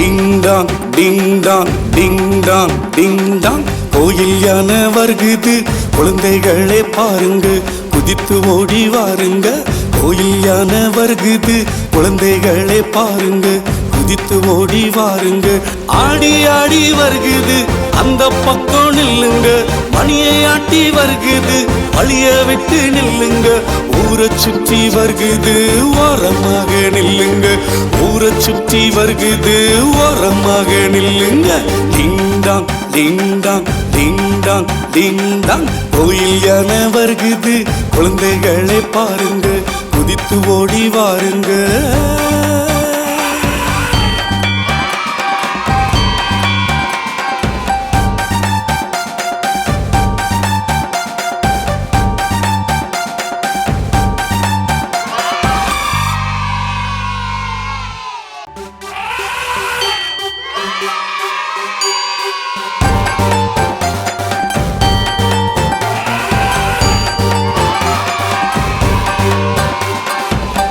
Ding dong ding dong ding dong ding dong கோயில் யானை வருகுது குழந்தைகளே பாருங்க குதித்து ஓடி வாருங்க. கோயில் யானை வருகுது குழந்தைகளே பாருங்க குதித்து ஓடி வாருங்க. ஆடி ஆடி வருகுது அந்த பக்கம் நில்லுங்க. மணியை ஆட்டி வருகுது. அழிய விட்டு நில்லுங்க. ஊரை சுற்றி வருகுது. ஓரமாக நில்லுங்க. ஊரை சுற்றி வருகுது. ஓரமாக நில்லுங்க. Ding dong ding dong ding dong ding dong. கோயில் என வருகுது. குழந்தைகளை பாருங்க. குதித்து ஓடி வாருங்க.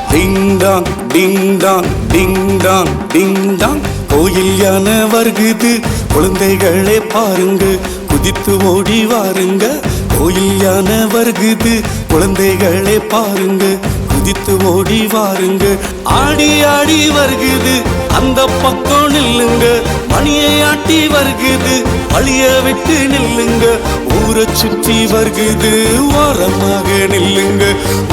Ding dong ding dong ding dong ding dong கோயில் யானை வருகுது குழந்தைகளே பாருங்க குதித்து ஓடி வாருங்க. கோயில் யானை வருகுது குழந்தைகளே பாருங்க குதித்து ஓடி வாருங்க. ஆடி ஆடி வருகுது. அந்த பக்கம் நில்லுங்க. மணியை ஆட்டி வருகுது. வழிய விட்டு நில்லுங்க. ஊரை சுற்றி வருகுது. ஓரமாக நில்லுங்க.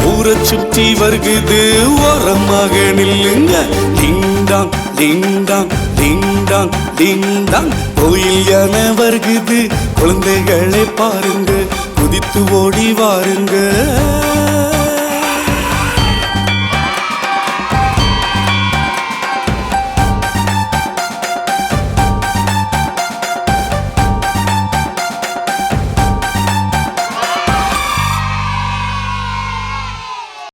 ஊரை சுற்றி வருகுது. ஓரமாக நில்லுங்க. Ding dong ding dong ding dong ding dong. கோயில் என வருகுது. குழந்தைகளை பாருங்க. குதித்து ஓடி வாருங்க.